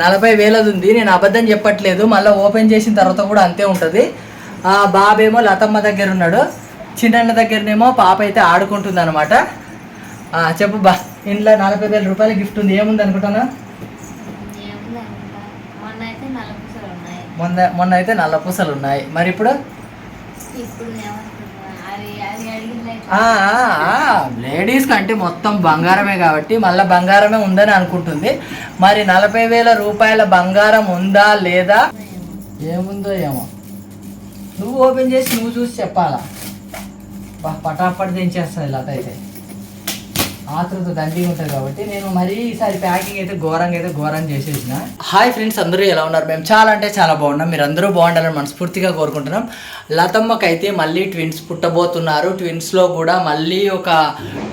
నలభై వేలది ఉంది నేను అబద్ధం చెప్పట్లేదు. మళ్ళీ ఓపెన్ చేసిన తర్వాత కూడా అంతే ఉంటుంది. ఆ బాబేమో లతమ్మ దగ్గర ఉన్నాడు. చిన్న దగ్గరనేమో పాప అయితే ఆడుకుంటుంది అనమాట చెప్పు బా ఇంట్లో నలభై వేల రూపాయల గిఫ్ట్ ఉంది. ఏముంది అనుకుంటానా మొన్న మొన్న అయితే నల్ల పూసలు ఉన్నాయి. మరి ఇప్పుడు ఇప్పుడు ఏమనుకుంటున్నా అది అది లేడీస్కి అంటే లేడీస్ కంటే మొత్తం బంగారమే కాబట్టి మళ్ళీ బంగారమే ఉందని అనుకుంటుంది. మరి నలభై వేల రూపాయల బంగారం ఉందా లేదా? ఏముందో ఏమో. నువ్వు ఓపెన్ చేసి నువ్వు చూసి చెప్పాలా? బా పటాపట్ దించేస్తుంది లత అయితే. ఆతృత దండిగా ఉంటుంది కాబట్టి నేను మరీ ఈసారి ప్యాకింగ్ అయితే ఘోరంగా అయితే ఘోరం చేసేసిన. హాయ్ ఫ్రెండ్స్ అందరూ ఎలా ఉన్నారు? మేము చాలా అంటే చాలా బాగున్నాం. మీరు అందరూ బాగుండాలని మనస్ఫూర్తిగా కోరుకుంటున్నాం. లతమ్మకి అయితే మళ్ళీ ట్విన్స్ పుట్టబోతున్నారు. ట్విన్స్లో కూడా మళ్ళీ ఒక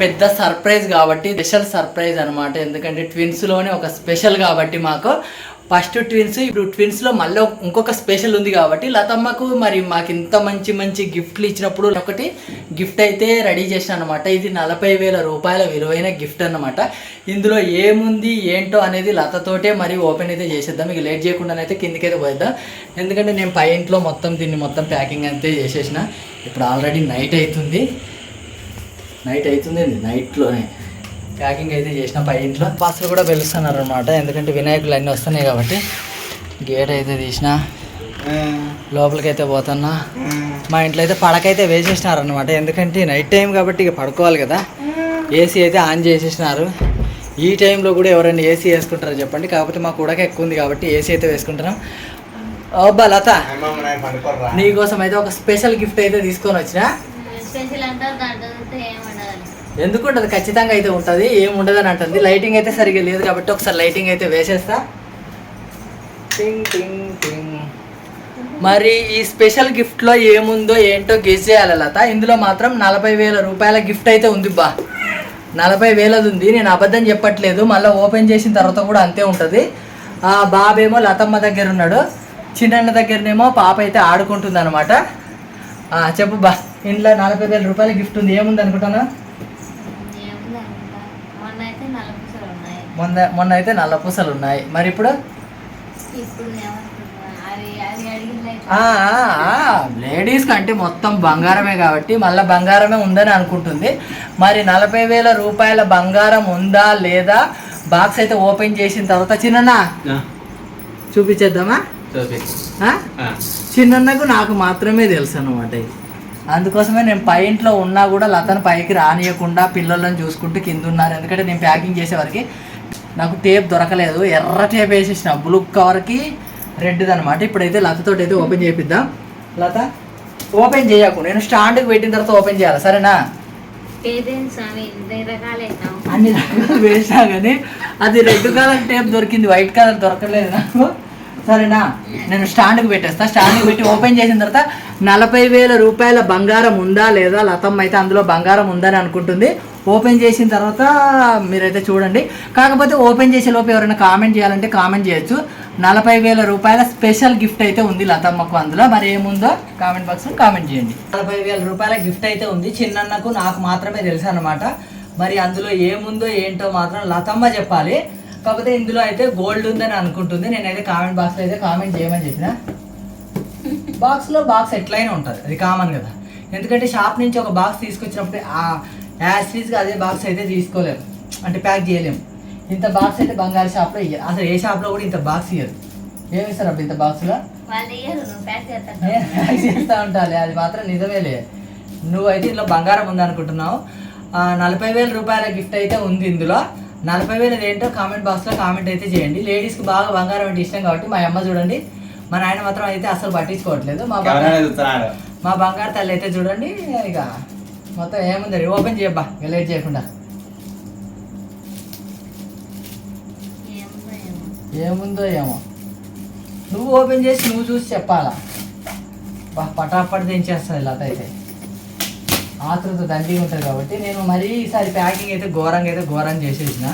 పెద్ద సర్ప్రైజ్ కాబట్టి స్పెషల్ సర్ప్రైజ్ అనమాట ఎందుకంటే ట్విన్స్లోనే ఒక స్పెషల్ కాబట్టి మాకు ఫస్ట్ ట్విన్స్ ఇప్పుడు ట్విన్స్లో మళ్ళీ ఇంకొక స్పెషల్ ఉంది కాబట్టి లతమ్మకు మరి మాకు ఇంత మంచి మంచి గిఫ్ట్లు ఇచ్చినప్పుడు ఒకటి గిఫ్ట్ అయితే రెడీ చేసిన అనమాట ఇది నలభై వేల రూపాయల విలువైన గిఫ్ట్ అన్నమాట. ఇందులో ఏముంది ఏంటో అనేది లతతోటే మరి ఓపెన్ అయితే చేసేద్దాం. మీకు లేట్ చేయకుండానైతే కిందికైతే పోయిద్దాం. ఎందుకంటే నేను పై ఇంట్లో మొత్తం దీన్ని మొత్తం ప్యాకింగ్ అయితే చేసేసిన. ఇప్పుడు ఆల్రెడీ నైట్ అవుతుంది. నైట్ అవుతుంది నైట్లోనే. ప్యాకింగ్ అయితే చేసిన పై ఇంట్లో. బస్సులు కూడా పిలుస్తున్నారు అనమాట ఎందుకంటే వినాయకులు అన్నీ వస్తున్నాయి కాబట్టి. గేట్ అయితే తీసిన. లోపలికి అయితే పోతున్నా. మా ఇంట్లో అయితే పడకైతే వేసేసినారు అనమాట ఎందుకంటే నైట్ టైం కాబట్టి ఇక పడుకోవాలి కదా. ఏసీ అయితే ఆన్ చేసేసినారు. ఈ టైంలో కూడా ఎవరైనా ఏసీ వేసుకుంటారో చెప్పండి. కాకపోతే మాకు ఉడక ఎక్కువ ఉంది కాబట్టి ఏసీ అయితే వేసుకుంటున్నాం. అబ్బా లత. నీకోసం అయితే ఒక స్పెషల్ గిఫ్ట్ అయితే తీసుకొని వచ్చిన స్పెషల్ అంటారు దాంట్లో చూస్తే ఏం ఉండదు ఎందుకు ఉంటుంది ఖచ్చితంగా అయితే ఉంటుంది. ఏం ఉండదని అంటుంది. లైటింగ్ అయితే సరిగ్గా లేదు కాబట్టి ఒకసారి లైటింగ్ అయితే వేసేస్తా. టింగ్ టింగ్ టింగ్ మరి ఈ స్పెషల్ గిఫ్ట్లో ఏముందో ఏంటో గెస్ చేయాలి లత? ఇందులో మాత్రం నలభై వేల రూపాయల గిఫ్ట్ అయితే ఉంది బా. నలభై వేలది ఉంది. నేను అబద్ధం చెప్పట్లేదు. మళ్ళీ ఓపెన్ చేసిన తర్వాత కూడా అంతే ఉంటుంది. ఆ బాబేమో లతమ్మ దగ్గర ఉన్నాడు. చిన్న దగ్గరనేమో పాప అయితే ఆడుకుంటుంది అనమాట చెప్పు బా. ఇంట్లో నలభై వేల రూపాయల గిఫ్ట్ ఉంది. ఏముంది అనుకుంటానా ఏముంది అనుకుంటా మొన్న అయితే నలుపుసలు ఉన్నాయి మొన్న మొన్న అయితే నల్ల పూసలు ఉన్నాయి. మరి ఇప్పుడు? ఇప్పుడు ఏమనుకుంటున్నా అది అది అడిగింది. ఆ, ఆ, ఆ, లేడీస్ కంటే మొత్తం బంగారమే కాబట్టి మళ్ళీ బంగారమే ఉందని అనుకుంటుంది. మరి నలభై వేల రూపాయల బంగారం ఉందా లేదా? బాక్స్ అయితే ఓపెన్ చేసిన తర్వాత చిన్న చూపించేద్దామా? ఆ? చిన్నన్నకు నాకు మాత్రమే తెలుసు అనమాట ఇది. అందుకోసమే నేను పై ఇంట్లో ఉన్నా కూడా లతను పైకి రానియకుండా పిల్లలను చూసుకుంటూ కింద ఉన్నారు. ఎందుకంటే నేను ప్యాకింగ్ చేసేవారికి నాకు టేప్ దొరకలేదు. ఎర్ర టేప్ వేసేసిన. బ్లూ కవర్కి రెడ్ది అనమాట ఇప్పుడైతే లతతో అయితే ఓపెన్ చేపిద్దాం. లత ఓపెన్ చేయకు. నేను స్టాండ్కి పెట్టిన తర్వాత ఓపెన్ చేయాలి. సరేనా? అన్ని రకాలు వేసినా కానీ అది రెడ్ కలర్ టేప్ దొరికింది. వైట్ కలర్ దొరకలేదు నాకు. సరేనా? నేను స్టాండ్కి పెట్టేస్తా. స్టాండ్కి పెట్టి ఓపెన్ చేసిన తర్వాత నలభై వేల రూపాయల బంగారం ఉందా లేదా? లతమ్మ అయితే అందులో బంగారం ఉందని అనుకుంటుంది. ఓపెన్ చేసిన తర్వాత మీరైతే చూడండి. కాకపోతే ఓపెన్ చేసే లోపు ఎవరైనా కామెంట్ చేయాలంటే కామెంట్ చేయొచ్చు. నలభై వేల రూపాయల స్పెషల్ గిఫ్ట్ అయితే ఉంది లతమ్మకు అందులో. మరి ఏముందో కామెంట్ బాక్స్లో కామెంట్ చేయండి. నలభై వేల రూపాయల గిఫ్ట్ అయితే ఉంది. చిన్నన్నకు నాకు మాత్రమే తెలుసు అనమాట మరి అందులో ఏముందో ఏంటో మాత్రం లతమ్మ చెప్పాలి. కాకపోతే ఇందులో అయితే గోల్డ్ ఉందని అనుకుంటుంది. నేనైతే కామెంట్ బాక్స్లో అయితే కామెంట్ చేయమని చెప్పిన. బాక్స్లో బాక్స్ ఎట్లయినా ఉంటుంది. అది కామన్ కదా. ఎందుకంటే షాప్ నుంచి ఒక బాక్స్ తీసుకొచ్చినప్పుడు ఆ యాసిడ్గా అదే బాక్స్ అయితే తీసుకోలేము. అంటే ప్యాక్ చేయలేము. ఇంత బాక్స్ అయితే బంగారు షాప్లో ఇయ్యరు. అసలు ఏ షాప్లో కూడా ఇంత బాక్స్ ఇయ్యరు. ఏమి ఇస్తారు అప్పుడు ఇంత బాక్స్లో ప్యాక్ చేస్తూ ఉంటాలి అది మాత్రం నిజమేలే. నువ్వైతే ఇందులో బంగారం ఉంది అనుకుంటున్నావు ఆ, నలభై వేల రూపాయల గిఫ్ట్ అయితే ఉంది ఇందులో. నలభై వేలు ఏంటో కామెంట్ బాక్స్లో కామెంట్ అయితే చేయండి. లేడీస్కి బాగా బంగారం అంటే ఇష్టం కాబట్టి మా అమ్మ చూడండి. మా నాయన మాత్రం అయితే అసలు పట్టించుకోవట్లేదు. మా బంగారు మా బంగారు తల్లి అయితే చూడండి. ఇక మొత్తం ఏముంది? ఓపెన్ చేయబ్బా. ఇక లేట్ చేయకుండా. ఏముందో ఏమో. నువ్వు ఓపెన్ చేసి నువ్వు చూసి చెప్పాలా? బా పటాపట్ దించేస్తుంది లత అయితే. ఆతృత దండిగా ఉంటుంది కాబట్టి నేను మరీ ఈసారి ప్యాకింగ్ అయితే ఘోరంగా అయితే ఘోరం చేసేసిన.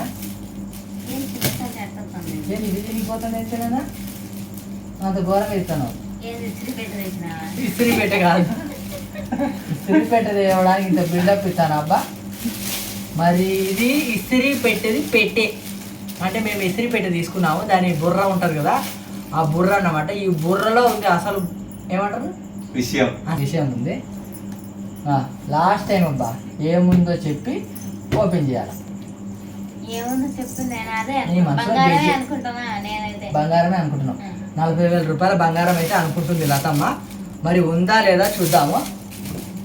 ఇది అంత ఘోరంగా ఇస్తాను ఇస్త్రీ పెట్టి వేసినావా ఇస్త్రీ పెట్టే కాదు. ఇస్త్రీ పెట్టే తేవడానికి ఇంత బిల్డప్ ఇస్తాను అబ్బా. మరి ఇది ఇస్త్రీ పెట్టేది పెట్టే. అంటే మేము ఇస్త్రీ పెట్టి తీసుకున్నాము. దాని బుర్ర ఉంటుంది కదా ఆ బుర్ర అన్నమాట. ఈ బుర్రలో ఉంది అసలు ఏమంటారు? విషయం. ఆ విషయం ఉంది. లాస్ట్ టైం అబ్బా ఏముందో చెప్పి ఓపెన్ చేయాలి? ఏముందో అదే బంగారమే గెలిచి- అనుకుంటున్నా నేనైతే. బంగారమే అనుకుంటున్నాం. నలభై వేల రూపాయల బంగారం అయితే అనుకుంటుంది లతమ్మ. మరి ఉందా లేదా చూద్దాము.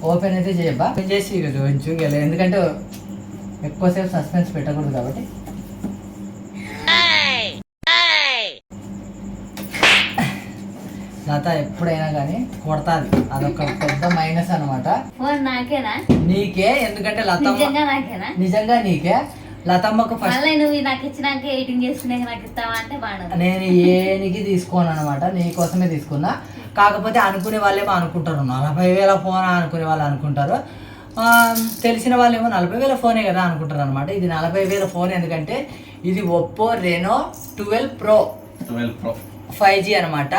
ఓపెన్ అయితే చేయబ్బా. చేసి ఇక చూపించు ఎందుకంటే ఎక్కువసేపు సస్పెన్స్ పెట్టకూడదు కాబట్టి. లత ఎప్పుడైనా కానీ కొడతాది. అదొక పెద్ద మైనస్ అన్నమాట. ఫోన్ నాకేనా? నీకే ఎందుకంటే లతమ్మ నిజంగా నాకేనా? నిజంగా నీకే. లతమ్మకు ఫస్ట్ నువ్వు నాకు ఇచ్చినాక ఎయిటింగ్ చేసుకున్నాక నాకు ఇస్తావా అంటే బాగా నేను ఏనికి తీసుకోను అనమాట నీకోసమే తీసుకున్నా. కాకపోతే అనుకునే వాళ్ళేమో అనుకుంటారు. నలభై వేల ఫోన్ అనుకునే వాళ్ళు అనుకుంటారు. తెలిసిన వాళ్ళేమో నలభై వేల ఫోనే కదా అనుకుంటారు అనమాట ఇది నలభై వేల ఫోన్ ఎందుకంటే ఇది Oppo Reno twelve pro twelve pro five G అనమాట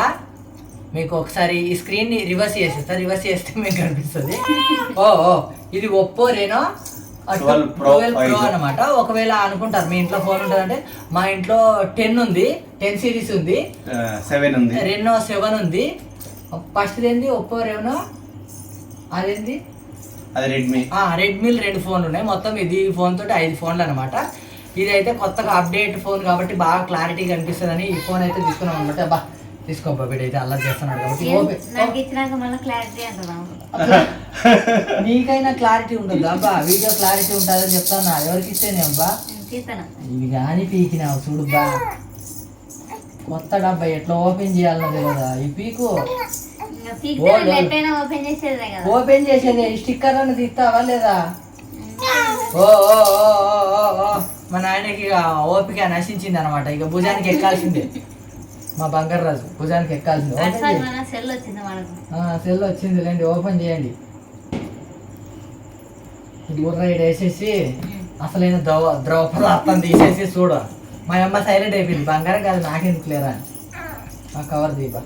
మీకు ఒకసారి ఈ స్క్రీన్ని రివర్స్ చేసేస్తా. రివర్స్ చేస్తే మీకు కనిపిస్తుంది. ఓ ఓ ఇది Oppo Reno 12 Pro twelve pro 5G. అనమాట ఒకవేళ అనుకుంటారు మీ ఇంట్లో ఫోన్ ఉంటుందంటే మా ఇంట్లో టెన్ ఉంది టెన్ సిరీస్ ఉంది సెవెన్ ఉంది. రెనో సెవెన్ ఉంది. ఫస్ట్ ఏంది ఒప్పో రెనో అదేంది? అది రెడ్మీ రెడ్మీ రెండు ఫోన్లు ఉన్నాయి. మొత్తం ఇది ఫోన్ తోటి ఐదు ఫోన్లు అనమాట ఇది అయితే కొత్తగా అప్డేట్ ఫోన్ కాబట్టి బాగా క్లారిటీ కనిపిస్తుందని ఈ ఫోన్ అయితే తీసుకున్నాం అనమాట బా తీసుకోబ్బా వీడైతే అల్లరి చేస్తున్నాడు కాబట్టి నీకైనా క్లారిటీ ఉంటుంది అబ్బా వీడియో క్లారిటీ ఉంటుందని చెప్తాను ఎవరికి ఇస్తేనే అబ్బా? ఇది కానీ పీకినావు చూడు బా. కొత్త డబ్బా ఎట్లా ఓపెన్ చేయాలన్నో తెలియదా ఈ పీకు. ఓపెన్ చేసేదే కదా. స్టిక్కర్ అని తీస్తావా లేదా? ఓ మా నాయనకి ఇక ఓపిక నశించింది అనమాట ఇక భుజానికి ఎక్కాల్సిందే. మా బంగారు రాజు భుజానికి ఎక్కాల్సిందే. సెల్ వచ్చింది లేండి ఓపెన్ చేయండి. ఈడ వేసేసి అసలైన ద్రవ ద్రవ పదార్థం తీసేసి చూడు. మా అమ్మ సైలెంట్ అయిపోయింది. బంగారం కాదు నాకెందుకు లేరా. ఆ కవర్ దీపా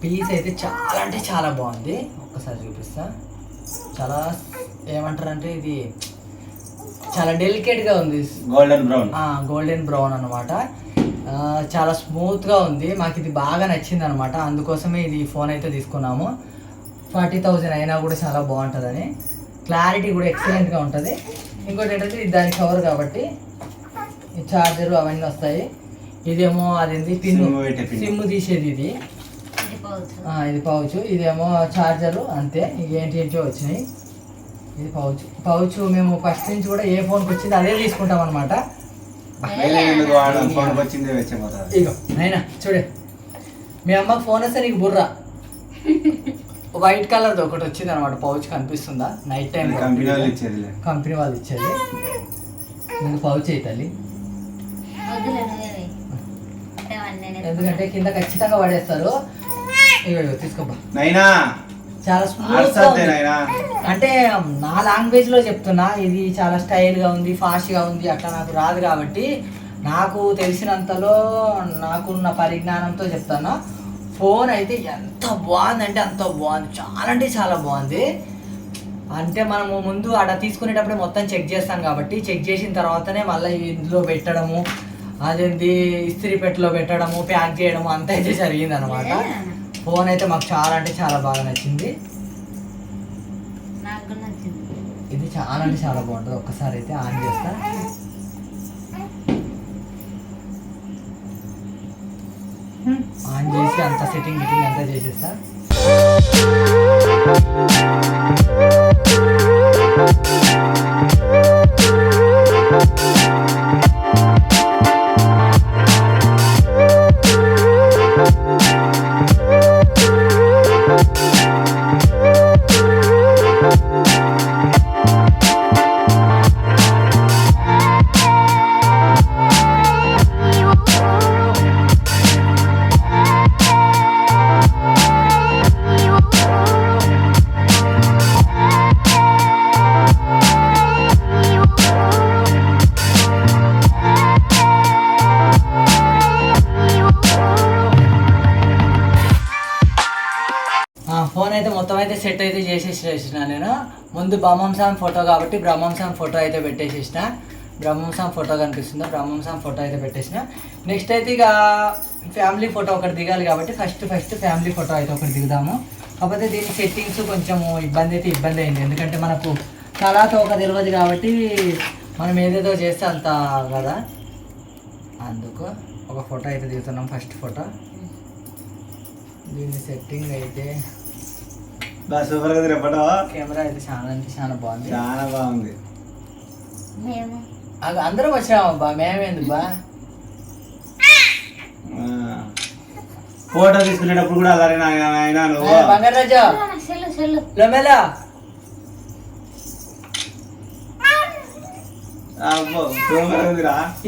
పీస్ అయితే చాలా అంటే చాలా బాగుంది. ఒక్కసారి చూపిస్తా. చాలా ఏమంటారంటే ఇది చాలా డెలికేట్గా ఉంది. గోల్డెన్ బ్రౌన్ గోల్డెన్ బ్రౌన్ అనమాట చాలా స్మూత్గా ఉంది. మాకు ఇది బాగా నచ్చింది అనమాట అందుకోసమే ఇది ఫోన్ అయితే తీసుకున్నాము. ఫార్టీ థౌజండ్ అయినా కూడా చాలా బాగుంటుందని. క్లారిటీ కూడా ఎక్సలెంట్గా ఉంటుంది. ఇంకోటి ఏంటంటే ఇది దాని కవర్ కాబట్టి ఈ చార్జర్ అవన్నీ వస్తాయి. ఇదేమో అదేంటి పెట్టే పిన్. సిమ్ తీసేది ఇది. ఇది పౌచ్ ఆ, ఇది పౌచ్ ఇదేమో చార్జరు అంతే. ఇక ఏంటి ఏంటో వచ్చినాయి. ఇది పౌచ్. పౌచ్ మేము ఫస్ట్ నుంచి కూడా ఏ ఫోన్కి వచ్చింది అదే తీసుకుంటాం అనమాట ఇగో అయినా చూడే. మీ అమ్మకి ఫోన్ వస్తే నీకు బుర్ర. వైట్ కలర్ది ఒకటి వచ్చింది అనమాట పౌచ్ కనిపిస్తుందా? నైట్ టైం కంపెనీ వాళ్ళు ఇచ్చేదిలే. కంపెనీ వాళ్ళు ఇచ్చేది. ముందు పౌచ్ నేను ఎందుకంటే కింద ఖచ్చితంగా పడేస్తారు. నైనా చాలా స్మూత్ అంటే నా లాంగ్వేజ్లో చెప్తున్నా ఇది చాలా స్టైల్గా ఉంది ఫాస్ట్గా ఉంది అట్లా నాకు రాదు కాబట్టి నాకు తెలిసినంతలో నాకున్న పరిజ్ఞానంతో చెప్తాను. ఫోన్ అయితే ఎంత బాగుందంటే అంత బాగుంది. చాలా అంటే చాలా బాగుంది. అంటే మనము ముందు ఆడ తీసుకునేటప్పుడే మొత్తం చెక్ చేస్తాం కాబట్టి చెక్ చేసిన తర్వాతనే మళ్ళీ ఇందులో పెట్టడము అదేంటి ఇస్త్రీ పెట్టెలో పెట్టడము ప్యాక్ చేయడము అంతా అయితే జరిగింది అనమాట ఫోన్ అయితే మాకు చాలా అంటే చాలా బాగా నచ్చింది. ఇది చాలా అంటే చాలా బాగుంటుంది. ఒక్కసారి అయితే ఆన్ చేస్తా. ఆన్ చేసి అంత సెట్టింగ్ గిట్టింగ్ అంతా చేసేస్తా. అయితే సెట్ అయితే చేసేసేసిన నేను. ముందు బ్రహ్మంసాం ఫోటో కాబట్టి బ్రహ్మంసాం ఫోటో అయితే పెట్టేసేసిన. బ్రహ్మంసాం ఫోటో కనిపిస్తుందా? బ్రహ్మంసాం ఫోటో అయితే పెట్టేసిన. నెక్స్ట్ అయితే ఇక ఫ్యామిలీ ఫోటో ఒకటి దిగాలి కాబట్టి ఫస్ట్ ఫస్ట్ ఫ్యామిలీ ఫోటో అయితే ఒకటి దిగుదాము. కాకపోతే దీని సెట్టింగ్స్ కొంచెం ఇబ్బంది అయితే ఇబ్బంది అయింది. ఎందుకంటే మనకు చాలా ఒక తెలియదు కాబట్టి మనం ఏదేదో చేస్తే అంత కదా. అందుకు ఒక ఫోటో అయితే దిగుతున్నాం ఫస్ట్ ఫోటో. దీని సెట్టింగ్ అయితే బా సూపర్గా రేపటో కెమెరా అయితే చాలా అంటే చాలా బాగుంది. చాలా బాగుంది. మేము. అగ అందరం వచ్చాము బా మేమేంది బా ఫోటో తీసుకునేటప్పుడు కూడా అలాగే ఆయన నువ్వు. బంగారాజు లొమెలా.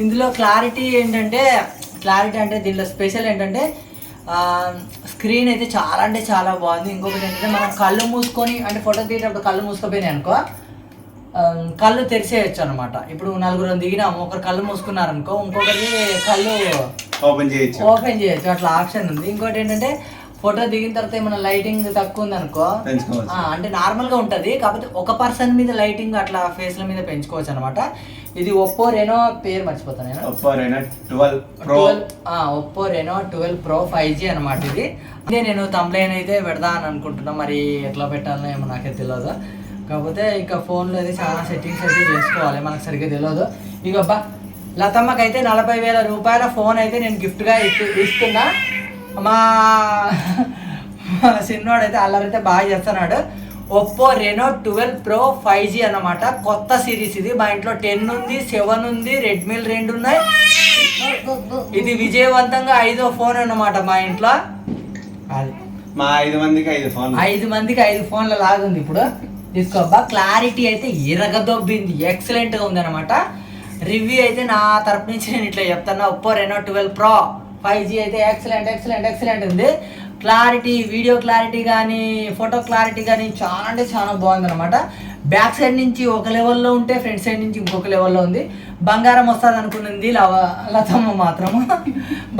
ఇందులో క్లారిటీ ఏంటంటే క్లారిటీ అంటే దీనిలో స్పెషల్ ఏంటంటే స్క్రీన్ అయితే చాలా అంటే చాలా బాగుంది. ఇంకొకటి ఏంటంటే మనం కళ్ళు మూసుకొని అంటే ఫోటో తీసేటప్పుడు కళ్ళు మూసుకుపోయినాయి అనుకో కళ్ళు తెరిసేయచ్చు అనమాట ఇప్పుడు నలుగురు దిగినాము ఒకరు కళ్ళు మూసుకున్నారనుకో ఇంకొకరి కళ్ళు ఓపెన్ చేయొచ్చు. ఓపెన్ చేయొచ్చు. అట్లా ఆప్షన్ ఉంది. ఇంకోటి ఏంటంటే ఫోటో దిగిన తర్వాత ఏమైనా లైటింగ్ తక్కువ ఉంది అనుకో అంటే నార్మల్గా ఉంటది కాకపోతే ఒక పర్సన్ మీద లైటింగ్ అట్లా ఫేస్ల మీద పెంచుకోవచ్చు అనమాట ఇది ఒప్పో రెనో పేరు మర్చిపోతాను నేను. Oppo రేనా twelve pro. 12 ఆ, Oppo Reno twelve pro five G అనమాట ఇది. ఇదే నేను కంప్లైంట్ అయితే పెడదా అని అనుకుంటున్నా మరి ఎట్లా పెట్టాలో ఏమో నాకే తెలియదు కాకపోతే ఇక ఫోన్లో అయితే చాలా సెట్టింగ్స్ అయితే చేసుకోవాలి మనకు సరిగ్గా తెలియదు ఇక బా లతమ్మకి అయితే నలభై వేల రూపాయల ఫోన్ అయితే నేను గిఫ్ట్గా ఇస్తు ఇస్తున్నా. మా మా చిన్నోడు అయితే అల్లరైతే బాగా చేస్తున్నాడు. Oppo Reno twelve pro five G అనమాట కొత్త సిరీస్ ఇది. మా ఇంట్లో టెన్ ఉంది సెవెన్ ఉంది రెడ్మీ రెండు ఉన్నాయి. ఇది విజయవంతంగా ఐదో ఫోన్ అన్నమాట మా ఇంట్లో. అది. మా ఐదు మందికి ఐదు ఫోన్ ఐదు మందికి ఐదు ఫోన్ల లాగుంది ఇప్పుడు. తీసుకోబ్బా క్లారిటీ అయితే ఇరగదొబ్బింది. ఎక్సలెంట్గా ఉంది అనమాట రివ్యూ అయితే నా తరపు నుంచి నేను ఇట్లా చెప్తాను Oppo Reno twelve pro five G అయితే ఎక్సలెంట్ ఎక్సలెంట్ ఎక్సలెంట్ ఉంది. క్లారిటీ వీడియో క్లారిటీ కానీ ఫోటో క్లారిటీ కానీ చాలా అంటే చాలా బాగుంది అనమాట బ్యాక్ సైడ్ నుంచి ఒక లెవెల్లో ఉంటే ఫ్రంట్ సైడ్ నుంచి ఇంకొక లెవెల్లో ఉంది. బంగారం వస్తుంది అనుకున్నది లవ లతమ్మ మాత్రము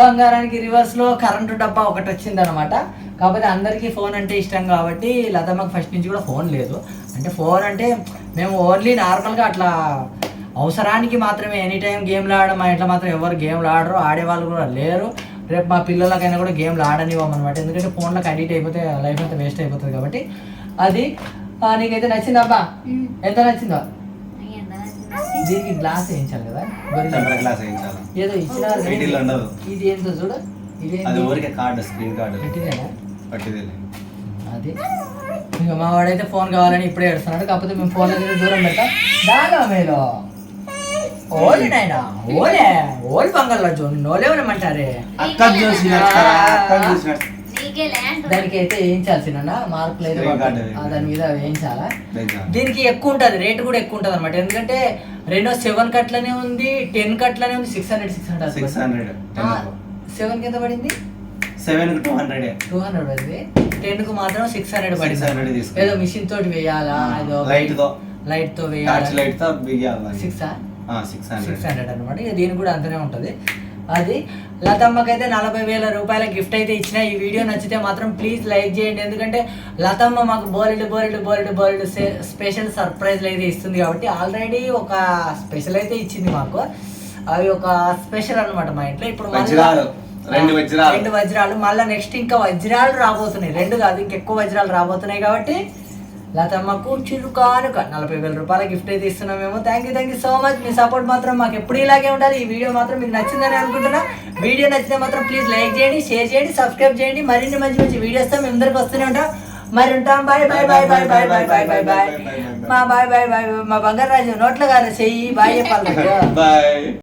బంగారానికి రివర్స్లో కరెంటు డబ్బా ఒకటి వచ్చింది అనమాట కాకపోతే అందరికీ ఫోన్ అంటే ఇష్టం కాబట్టి లతమ్మకి ఫస్ట్ నుంచి కూడా ఫోన్ లేదు. అంటే ఫోన్ అంటే మేము ఓన్లీ నార్మల్గా అట్లా అవసరానికి మాత్రమే ఎనీ టైం గేమ్లు ఆడడం మా ఇంట్లో మాత్రం ఎవరు గేమ్లు ఆడరు ఆడేవాళ్ళు కూడా లేరు. రేపు మా పిల్లలకైనా కూడా గేమ్లు ఆడనివ్వమన్నమాట ఎందుకంటే ఫోన్లకు అడిక్ట్ అయిపోతే లైఫ్ అంతా వేస్ట్ అయిపోతుంది కాబట్టి. అది నీకైతే నచ్చిందా అబ్బా? ఎంత నచ్చిందో? దీనికి గ్లాస్ వేయించాలి కదా. గ్లాస్ వేయించాలి. ఏదో ఇచ్చినారు ఉండదు. ఇది ఏంటో చూడు. ఇది అది ఊరికే కార్డు స్క్రీన్ కార్డు పెట్టిదేనా? పట్టిది అది. ఇంకా మా వాడైతే ఫోన్ కావాలని ఇప్పుడే ఏడుస్తున్నాడు. కాకపోతే మేము ఫోన్ దగ్గర దూరం పెడతాం. దాగా మేలో ఓలి నాయనా ఓలే ఓలి నోలేమనమంటారే అక్క చూసినట్టు అక్క చూసినట్టు నీకే ల్యాండ్ దానికి అయితే వేయించాల్సిన మార్కులు అయితే దాని మీద వేయించాలా. దీనికి ఎక్కువ ఉంటుంది రేట్ కూడా ఎక్కువ ఉంటుంది అనమాట ఎందుకంటే రెండో సెవెన్ కట్లనే ఉంది టెన్ కట్లనే ఉంది six hundred six six hundred hundred సెవెన్కి ఎంత పడింది? Seven two hundred. Two hundred పడింది. టెన్కు మాత్రం సిక్స్ హండ్రెడ్ పడింది. 600 తీసుకున్నా. ఏదో మిషన్ తోటి వేయాలా ఏదో లైట్తో లైట్తో వేయాలి? లైట్తో సిక్స్? సిక్స్ హండ్రెడ్ అనమాట ఇక దీనికి కూడా అంతనే ఉంటుంది. అది లతమ్మకి అయితే నలభై వేల రూపాయల గిఫ్ట్ అయితే ఇచ్చిన. ఈ వీడియో నచ్చితే మాత్రం ప్లీజ్ లైక్ చేయండి. ఎందుకంటే లతమ్మ మాకు బోలెడు బోలెడు బోలెడు బోలెడు స్పెషల్ సర్ప్రైజ్లు అయితే ఇస్తుంది కాబట్టి ఆల్రెడీ ఒక స్పెషల్ అయితే ఇచ్చింది మాకు. అవి ఒక స్పెషల్ అన్నమాట మా ఇంట్లో. ఇప్పుడు. రెండు వజ్రాలు. రెండు వజ్రాలు. మళ్ళీ నెక్స్ట్ ఇంకా వజ్రాలు రాబోతున్నాయి. రెండు కాదు ఇంకెక్కువ వజ్రాలు రాబోతున్నాయి కాబట్టి లతమ్మకు చిరు కానుక. నలభై వేల రూపాయల గిఫ్ట్ అయితే ఇస్తున్నామేమో. Thank you thank you so much me support మాత్రం మాకు ఎప్పుడు ఇలాగే ఉండాలి. ఈ వీడియో మాత్రం మీకు నచ్చిందని అనుకుంటున్నా. వీడియో నచ్చితే మాత్రం ప్లీజ్ లైక్ చేయండి షేర్ చేయండి సబ్స్క్రైబ్ చేయండి. మరిన్ని మంచి మంచి వీడియోస్తో మేము అందరికి వస్తూనే ఉంటాం. మరి ఉంటాం. Bye bye bye bye bye bye bye bye bye మా బాయ్ బాయ్ బాయ్ మా బంగారాజు నోట్లో కాదు చెయ్యి. బాయ్ చెప్పాలి.